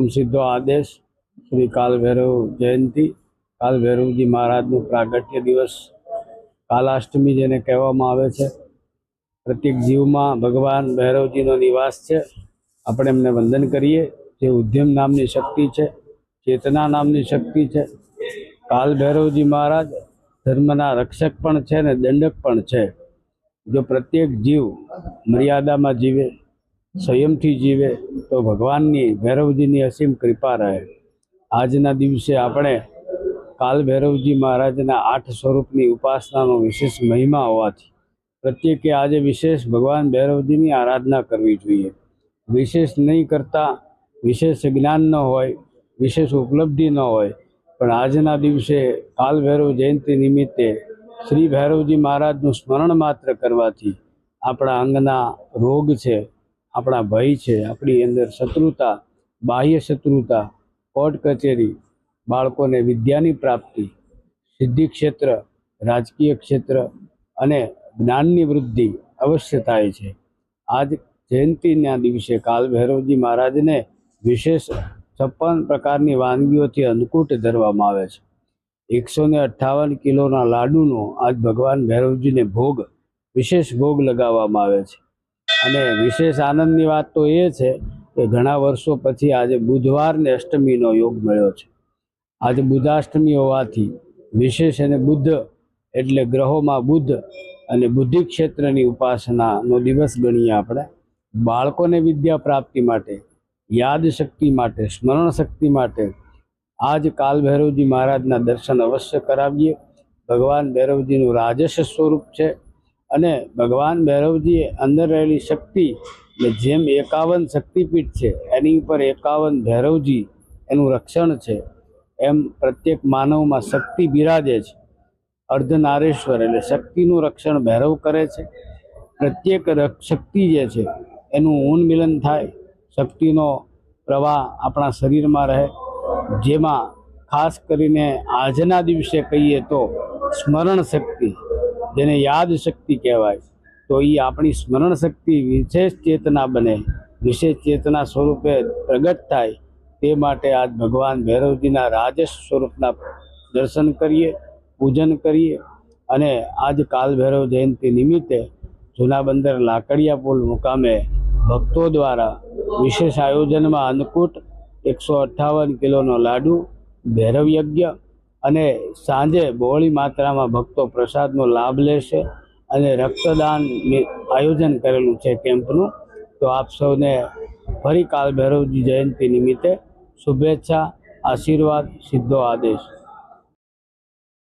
હુકમ સીધો આદેશ શ્રી કાલભૈરવ જયંતિ. કાલભૈરવજી મહારાજનું પ્રાગટ્ય દિવસ કાલાષ્ટમી જેને કહેવામાં આવે છે. પ્રત્યેક જીવમાં ભગવાન ભૈરવજીનો નિવાસ છે. આપણે એમને વંદન કરીએ. જે ઉદ્યમ નામની શક્તિ છે, ચેતના નામની શક્તિ છે કાલ ભૈરવજી મહારાજ ધર્મના રક્ષક પણ છે ને દંડક પણ છે. જો પ્રત્યેક જીવ મર્યાદામાં જીવે સંયમથી જીવે તો ભગવાનની, ભૈરવજીની અસીમ કૃપા રહે. આજના દિવસે આપણે કાલ ભૈરવજી મહારાજના આઠ સ્વરૂપની ઉપાસનાનો વિશેષ મહિમા હોવાથી પ્રત્યેકે આજે વિશેષ ભગવાન ભૈરવજીની આરાધના કરવી જોઈએ. વિશેષ નહીં કરતા વિશેષ જ્ઞાન ન હોય, વિશેષ ઉપલબ્ધિ ન હોય. પણ આજના દિવસે કાલ ભૈરવ જયંતિ નિમિત્તે શ્રી ભૈરવજી મહારાજનું સ્મરણ માત્ર કરવાથી આપણા અંગના રોગ છે આપણા ભય છે, આપણી અંદર શત્રુતા, બાહ્ય શત્રુતા, કોર્ટ કચેરી, બાળકોને વિદ્યાની પ્રાપ્તિ, સિદ્ધિ ક્ષેત્ર, રાજકીય ક્ષેત્ર અને જ્ઞાનની વૃદ્ધિ અવશ્ય થાય છે. આજ જયંતિના દિવસે કાલ ભૈરવજી મહારાજને વિશેષ છપ્પન પ્રકારની વાનગીઓથી અન્નકૂટ ધરવામાં આવે છે. એકસો ને અઠ્ઠાવન કિલોના લાડુનો આજ ભગવાન ભૈરવજીને ભોગ, વિશેષ ભોગ લગાવવામાં આવે છે. અને વિશેષ આનંદની વાત તો એ છે કે ઘણા વર્ષો પછી આજે બુધવાર ને અષ્ટમીનો યોગ મળ્યો છે. આજે બુધાષ્ટમી હોવાથી વિશેષ અને બુદ્ધ એટલે ગ્રહોમાં બુદ્ધ અને બુદ્ધિ ક્ષેત્રની ઉપાસનાનો દિવસ ગણીએ આપણે. બાળકોને વિદ્યા પ્રાપ્તિ માટે, યાદ શક્તિ માટે, સ્મરણ શક્તિ માટે આજ કાલ ભૈરવજી મહારાજના દર્શન અવશ્ય કરાવીએ. ભગવાન ભૈરવજીનું રાજસ સ્વરૂપ છે. અને ભગવાન ભૈરવજીએ અંદર રહેલી શક્તિ, ને જેમ એકાવન શક્તિપીઠ છે, એની ઉપર એકાવન ભૈરવજી એનું રક્ષણ છે, એમ પ્રત્યેક માનવમાં શક્તિ બિરાજે છે. અર્ધનારેશ્વર એટલે શક્તિનું રક્ષણ ભૈરવ કરે છે. પ્રત્યેક શક્તિ જે છે, એનું ઉન્મિલન થાય, શક્તિનો પ્રવાહ આપણા શરીરમાં રહે. જેમાં ખાસ કરીને આજના દિવસે કહીએ તો સ્મરણ શક્તિ જેને યાદ શક્તિ કહેવાય તો એ આપણી સ્મરણ શક્તિ વિશેષ ચેતના બને. વિશેષ ચેતના સ્વરૂપે પ્રગટ થાય. તે માટે આજ ભગવાન ભૈરવજીના રાજસ સ્વરૂપના દર્શન કરીએ, પૂજન કરીએ અને આજ કાલ ભૈરવ જયંતિ નિમિત્તે જૂના બંદર લાકડિયા પુલ મુકામે ભક્તો દ્વારા વિશેષ આયોજનમાં અન્નકૂટ એકસો અઠ્ઠાવન કિલોનો લાડુ ભૈરવ યજ્ઞ અને સાંજે બહોળી માત્રામાં ભક્તો પ્રસાદનો લાભ લેશે અને રક્તદાન આયોજન કરેલું છે કેમ્પનું. તો આપ સૌને ફરી કાલ ભૈરવજી જયંતિ નિમિત્તે શુભેચ્છા, આશીર્વાદ, સીધો આદેશ.